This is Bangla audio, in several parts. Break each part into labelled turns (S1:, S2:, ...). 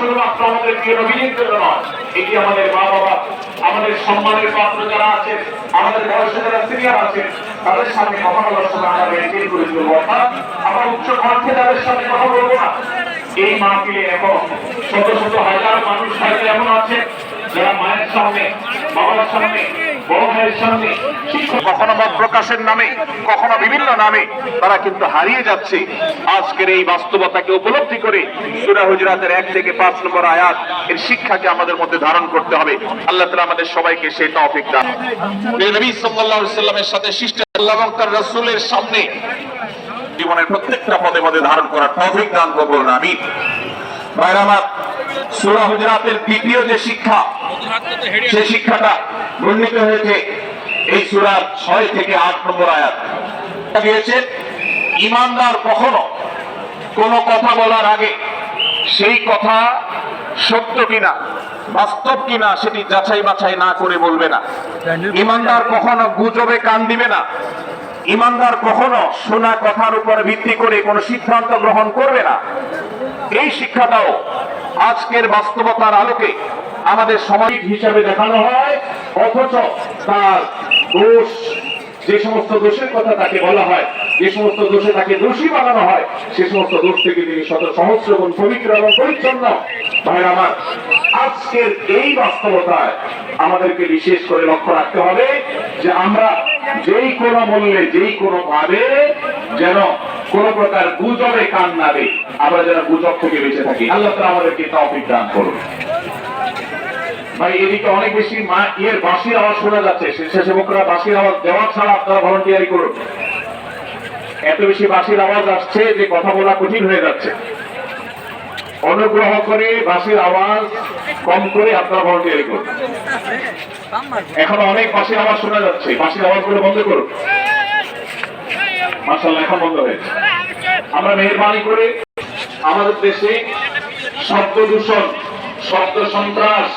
S1: শুধুমাত্র আমাদের প্রিয় নবীনের জন্য নয়, এটি আমাদের মা বাবা আমাদের সম্মানের পাত্র যারা আছেন, আমাদের বয়সে যারা সিনিয়র আছেন, তাদের সামনে কথা বলার সময় আমরা মেনটেন করে চলবো অর্থাৎ আমরা উচ্চ কণ্ঠে তাদের সামনে কথা বলব না। এই মাহফিলে এখন শত শত হাজার মানুষ হয়তো এমন আছে, যারা মায়ের সামনে, বাবার সামনে কখনো মত প্রকাশের নামে, কখনো বিভিন্ন নামে তারা কিন্তু হারিয়ে যাচ্ছে। আজকের এই বাস্তবতাকে উপলব্ধি করে সুরা হুজরাতের এক থেকে পাঁচ নম্বর আয়াত এর শিক্ষাকে আমাদের মধ্যে ধারণ করতে হবে। আল্লাহ তালা আমাদের সবাইকে সেই তৌফিক দান। নবী সাল্লামের সাথে শিষ্ট আল্লাহ তার সামনে জীবনের প্রত্যেকটা পদে পদে ধারণ করার তৌফিক দান করুন আমি বাইরামাত সূরা হুজরাতের দ্বিতীয় যে শিক্ষা সেই শিক্ষাটা বর্ণিত হয়েছে এই সূরার ছয় থেকে আট নম্বর আয়াত। দিয়েছেন ইমানদার কখনো কোনো কথা বলার আগে সেই কথা সত্য কিনা, বাস্তব কিনা সেটি যাচাই বাছাই না করে বলবে না। ইমানদার কখনো গুজবে কান দিবে না। ইমানদার কখনো শোনা কথার উপর ভিত্তি করে কোনো সিদ্ধান্ত গ্রহণ করবে না। এই শিক্ষাটাও আজকের বাস্তবতার আলোকে আমাদের সমাজ হিসাবে দেখানো হয়। অথচ তার দোষ, যে সমস্ত দোষের কথা তাকে বলা হয়, যে সমস্ত দোষে তাকে দোষী বানানো হয়, সে সমস্ত দোষ থেকে তিনি শত সহস্র গুণ পবিত্র এবং পরিচ্ছন্ন। ভাই আমার, আজকের এই বাস্তবতায় আমাদেরকে বিশেষ করে লক্ষ্য রাখতে হবে যে আমরা যেই কোনো মূল্যে, যেই কোনো ভাবে যেন কোন প্রকার গুজবে কান না দেই। আমরা যেন গুজব থেকে বেঁচে থাকি। আল্লাহ তাআলা আমাদেরকে তৌফিক দান করুন। ভাই, এদিকে অনেক বেশি মা, ইয়ের বাঁশির আওয়াজ শোনা যাচ্ছে। স্বেচ্ছাসেবকরা বাঁশির আওয়াজ দেওয়া ছাড়া আপনারা ভলান্টিয়ারি করুন। এত বেশি বাঁশির আওয়াজ আসছে যে কথা বলা কঠিন হয়ে যাচ্ছে। অনুগ্রহ করে বাঁশির আওয়াজ কম করে আপনারা ভলান্টিয়ারি করুন। এখন অনেক বাঁশির আওয়াজ শোনা যাচ্ছে। বাঁশির আওয়াজগুলো বন্ধ করুন। মাসাল্লাহ এখন বন্ধ হয়েছে আমরা মেহরবানি করে আমাদের দেশে শব্দ দূষণ, শব্দ সন্ত্রাস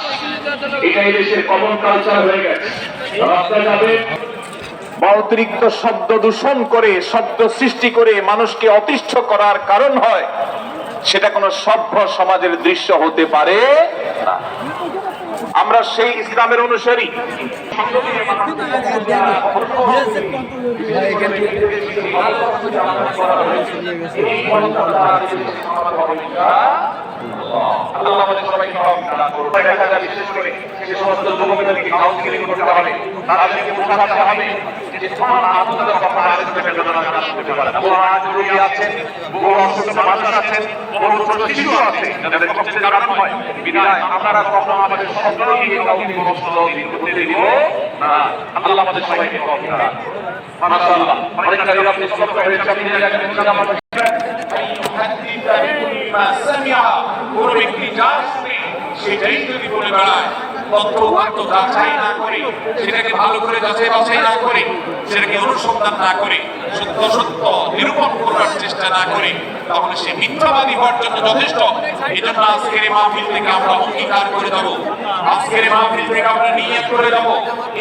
S1: দেশের কমন কালচার হয়ে গেছে। অতিরিক্ত শব্দ দূষণ করে, শব্দ সৃষ্টি করে মানুষকে অতিষ্ঠ করার কারণ হয়। সেটা কোনো সভ্য সমাজের দৃশ্য হতে পারে আমরা সেই ইসলামের অনুসারী। আল্লাহ আমাদের সবাইকে দান করুন। দেখা যায় বিশেষ করে যে সমস্ত যুবকদেরকে কাউন্সিলিং করতে হবে তাদেরকে বোঝাতে হবে যে তোমার আত্মদার কথা আরেকটা বেদনা তারা পারে বহু আজ রোগী আছেন, বহু অসুস্থ মানুষ আছেন, বহু ছোট শিশু আছে, যাদের কষ্টের কারণ হয়। বিধায় আপনারা কখনো আমাদের স্বপ্নকে কাউকে কষ্ট করতে দিব না। আল্লাহ আমাদের সবাইকে তৌফিক মাশাআল্লাহ। অনেকটা নিরাপদ সত্য হয়েছে, আমি নিজে একজন ছিলাম, আমার কোন ব্যক্তি যা শুনে বেড়ায় না সেটাকে ভালো করে যাচাই বাছাই না করে সেটাকে অনুসন্ধান না করে সত্য সত্য নিরূপণ করার চেষ্টা না করে তাহলে সে মিথ্যাবাদী হওয়ার জন্য যথেষ্ট। এই জন্য আজকের মাহফিল থেকে আমরা অঙ্গীকার করে যাব আজকের মাহফিল থেকে আমরা নিয়ত করে যাব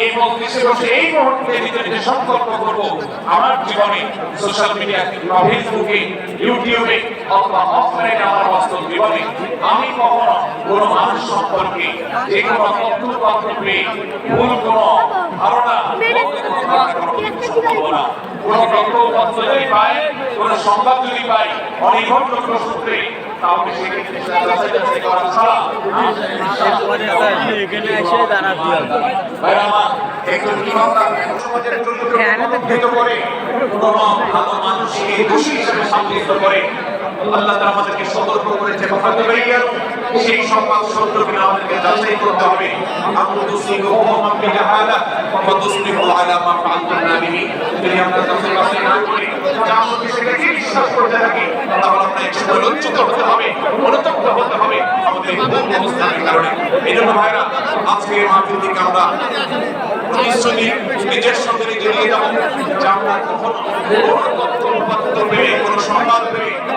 S1: এই মজলিসে বসে এই মুহূর্তে নিজে নিজে সংকল্প করব আমার জীবনে সোশ্যাল মিডিয়া কিংবা ফেসবুকে ইউটিউবে অথবা অফলাইনে আমার বাস্তব জীবনে আমি কখনো কোনো মানুষ সম্পর্কে যে কোনো তথ্য তথ্য পেয়ে ভুল কোনো ধারণা করব না। কোনো তথ্য যদি পাই কোনো সংবাদ যদি পাই অনির্ভরযোগ্য সূত্রে
S2: এখানে এসে দাঁড়াতে হবে
S1: একজন সমাজের চরিত্র করে কোনো ভালো আমাদেরকে সতর্ক করেছে ফাতাবাইয়ান সেই সংবাদ সত্য আমাদেরকে যাচাই করতে হবে। আমু তুসিবু কওমান বিজাহালা ওয়া আলা মা ফাআলতুম নাবিহি। যদি আমরা যাচাই বাছাই না করি যা আমরা সেটাকে বিশ্বাস করতে থাকি তাহলে আমরা একসাথে লজ্জিত হতে হবে অনুতপ্ত হতে হবে আমাদের ভুল অবস্থানের কারণে। এই জন্য ভাইরা, আজকে এই মাহফিল থেকে আমরা প্রতিশ্রুতি, নিজের সঙ্গে নিয়ে যাব। যে আমরা কখনো কোনো তথ্য পেয়ে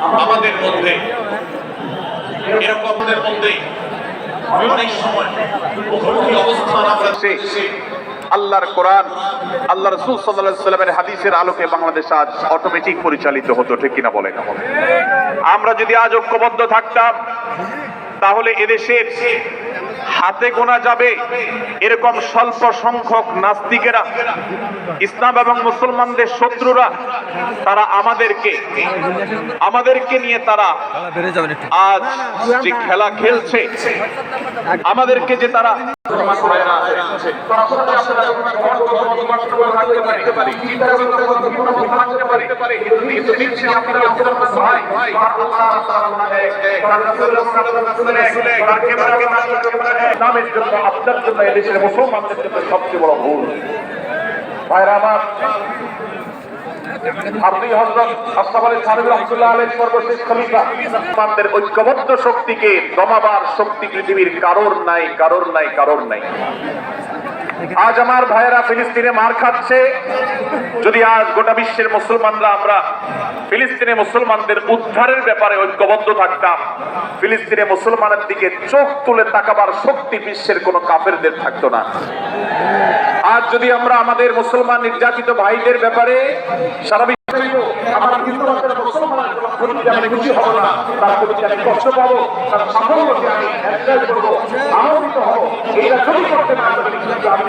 S3: আমাদের মধ্যে এরকমদের মধ্যে অনেক সময় মুখোমুখি অবস্থান আমরা
S1: আল্লাহর কোরআন আল্লাহ রসুল সাল্লামের হাদিসের আলোকে বাংলাদেশ আজ অটোমেটিক পরিচালিত হতো ঠিক কিনা বলেন? আমরা যদি আজ ঐক্যবদ্ধ থাকতাম তাহলে এদেশের হাতে গোনা যাবে এরকম স্বল্প সংখ্যক নাস্তিকেরা ইসলাম এবং মুসলমানদের শত্রুরা তারা আমাদেরকে আমাদেরকে নিয়ে তারা আজ যে খেলা খেলছে আমাদেরকে যে তারা জন্য, আপনার জন্য এদেশের মুসলমানদের জন্য সবচেয়ে বড় ভুল। ভাইরা আমার আপনি হজরত আলী থানভী রহমতুল্লাহ আলের সর্বশেষ খলিফা। ঐক্যবদ্ধ শক্তিকে দমাবার শক্তি পৃথিবীর কারোর নাই কারোর নাই কারোর নাই। আজ আমার ভাইয়েরা ফিলিস্তিনে মার খাচ্ছে। যদি আজ গোটা বিশ্বের মুসলমানরা আমরা ফিলিস্তিনে মুসলমানদের উদ্ধারের ব্যাপারে ঐক্যবদ্ধ থাকতাম ফিলিস্তিনে মুসলমানের দিকে চোখ তুলে তাকাবার শক্তি বিশ্বের কোনো কাফেরদের থাকতো না। আজ যদি আমরা আমাদের মুসলমান নির্যাতিত ভাইদের ব্যাপারে সারা বিশ্বে খুশি হব না। তার কষ্ট পাবো, তার সাফল্যকে আমি করব আনন্দিত যদি করতে না আমি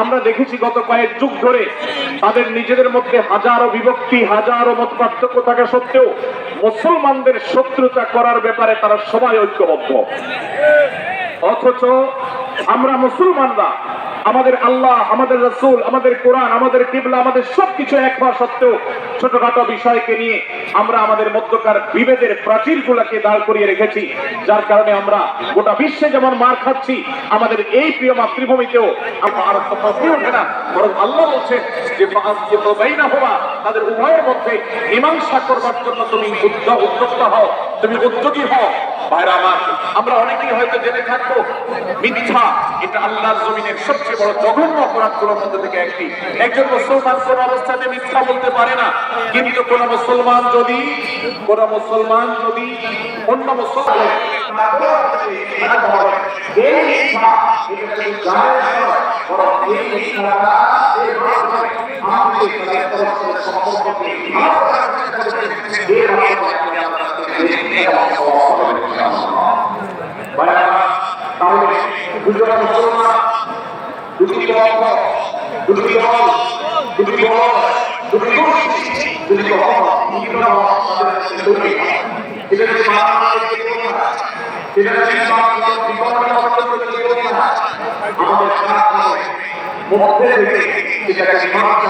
S1: আমরা দেখেছি গত কয়েক যুগ ধরে তাদের নিজেদের মধ্যে হাজারো বিভক্তি, হাজারো মত পার্থক্য থাকা সত্ত্বেও মুসলমানদের শত্রুতা করার ব্যাপারে তারা সবাই ঐক্যবদ্ধ। অথচ আমরা মুসলমানরা, আমাদের আল্লাহ, আমাদের রসুল, আমাদের কোরআন, আমাদের কিবলা, আমাদের সবকিছু একবার সত্ত্বেও ছোটখাটো বিষয়কে নিয়ে আমরা আমাদের মধ্যকার বিভেদের প্রাচীর গুলাকে দাঁড় করিয়ে রেখেছি, যার কারণে আমরা গোটা বিশ্বে যেমন মার খাচ্ছি, আমাদের এই প্রিয় মাতৃভূমিতেও আর বরং আল্লাহ বলছে যে না হওয়া তাদের উভয়ের মধ্যে মীমাংসা করবার জন্য তুমি উদ্যোক্তা হও, তুমি উদ্যোগী হও। ভাইরা আমার অনেকেই হয়তো জেনে থাকব, মিথ্যা, এটা আল্লাহর জমিনের সবচেয়ে বড় জঘন্য অপরাধগুলোর মধ্যে থেকে একটি। একজন মুসলমান কোন অবস্থাতে মিথ্যা বলতে পারে না, কিন্তু কোন মুসলমান যদি, কোন মুসলমান যদি অন্য মুসলমান এই মিথ্যা, এটা শুধু জাহের নয়, বরং এই মিথ্যাটা, এই ভাবনা, আমাদের এই পরস্পরের সম্পর্ককে ভালো রাখার চেষ্টা করবে। এই ভাবনাকে আমরা তাহলে দুজন মুসলমান, দুটি দল দুটি দল দুটি দল দুটি গোষ্ঠী দুটি দল বিভিন্ন বাংলাদেশে আমাদের মধ্যে থেকে সেটাকে সীমাবদ্ধ